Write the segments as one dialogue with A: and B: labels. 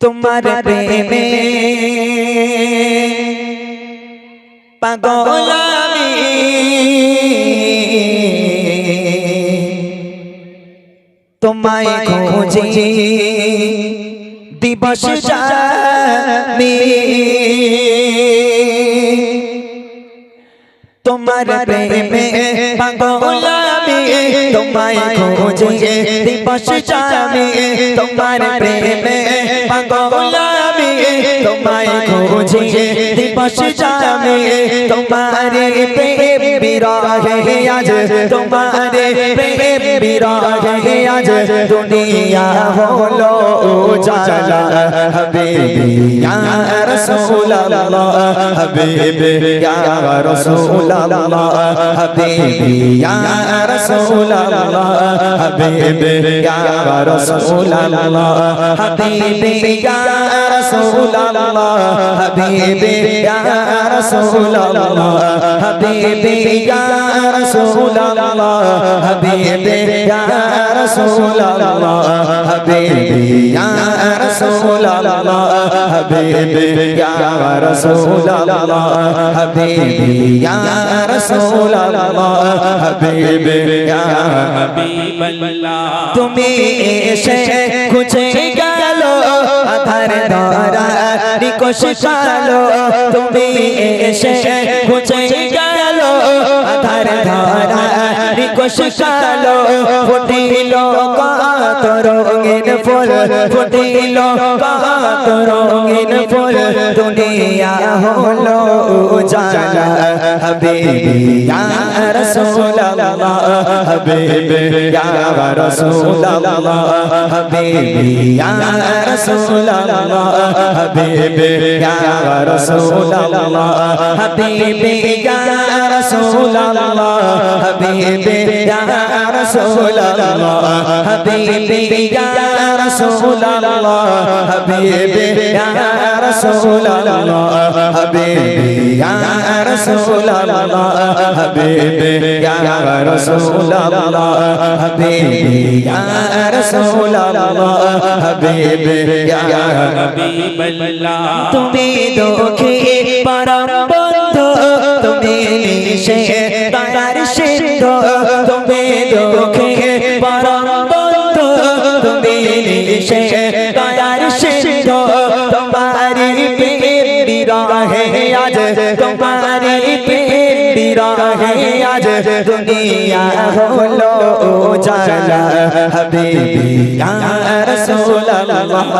A: তোমার প্রেমে পাগল আমি। তোমায় খোঁজে দিবস যাবে তোমার প্রেমে পাগল তোমায় খোঁজে দিবস যাবে তোমার প্রেমে পাগল তোমায় খোঁজে, দিবস যাবে তোমার প্রেম বিরহে আজ, তোমার প্রেম বিরহে আজ। দুনিয়া হলো জালা হাবিবি ইয়া রাসূলুল্লাহ। হাবিবি ইয়া রাসূলুল্লাহ। হাবিবি ইয়া রাসূলুল্লাহ। হাবিবি ইয়া রাসূলুল্লাহ। হাবিবি ইয়া রাসূলুল্লাহ হাবিবি ইয়া রাসূলুল্লাহ হাবিবি ইয়া রাসূলুল্লাহ হাবিবি ইয়া রাসূলুল্লাহ হাবিবি ইয়া রাসূলুল্লাহ হাবিবি ইয়া রাসূলুল্লাহ হাবিবি ইয়া রাসূলুল্লাহ হাবিবি ইয়া
B: হাবিবাল্লাহ।
A: তুমি এসে খুঁজে গেল আধার ধরা নিকোষ কালো তুমি এসে খুঁজে গেল আধার ধরা নিকোষ কালো কাত রঙিন ফুল ফুটিল কাত রঙিন ফুল দুনিয়া হলো জালা হাবিবি ইয়া রাসূলুল্লাহ, হাবিবি ইয়া রাসূলুল্লাহ, হাবিবি ইয়া রাসূলুল্লাহ, হাবিবি ইয়া রাসূলুল্লাহ, হাবিবি ইয়া رسول اللہ حبیبی یا رسول اللہ حبیبی یا رسول اللہ حبیبی یا رسول اللہ حبیبی یا رسول اللہ حبیبی یا رسول
B: اللہ
A: حبیبی یا رسول اللہ حبیبی یا حبیب اللہ تمہیں دکھ নিশে তার সিন্ধু, তুমি দুঃখে পরম বন্ধু, তুমি নিশে তার সিন্ধু তোমারি প্রেম বিরহে আজ তোমারি প্রেম বিরহে আজ, দুনিয়া হলো জালা হাবিবি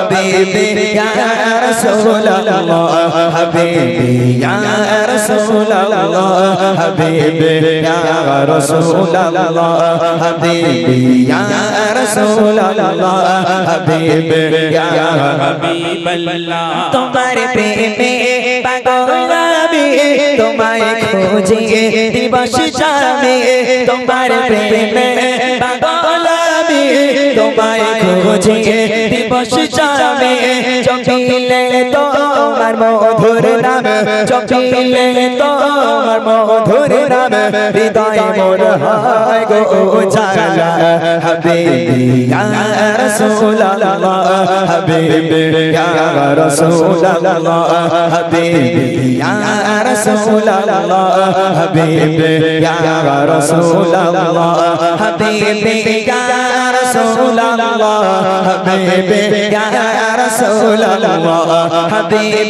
A: হাবিবি, ইয়া রাসূলুল্লাহ, হাবিবি, ইয়া রাসূলুল্লাহ, হাবিবি, ইয়া রাসূলুল্লাহ, হাবিবি, ইয়া রাসূলুল্লাহ, হাবিবি, ইয়া
B: হাবিবাল্লাহ।
A: তোমার প্রেমে পাগল আমি তোমায় খোঁজে দিবস যাবে তোমার প্রেমে পাগল আমি তোমায় খোঁজে বস যাবে জমিলে তো তোমার মধুর নাম চকিলে তোমার মধুর নাম, হৃদয় মোর হয় গো জালা হাবিবি ইয়া রাসূলুল্লাহ, হাবিবি ইয়া রাসূলুল্লাহ, হাবিবি ইয়া রাসূলুল্লাহ, হাবিবি ইয়া রাসূলুল্লাহ, হাবিবি ইয়া রাসূলুল্লাহ, হাবিবি ইয়া রাসূলুল্লাহ, হাবিবি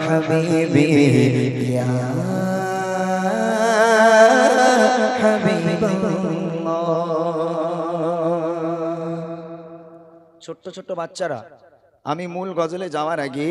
A: حبيبي يا ছোট্ট ছোট্ট বাচ্চারা আমি মূল গজলে যাওয়ার আগে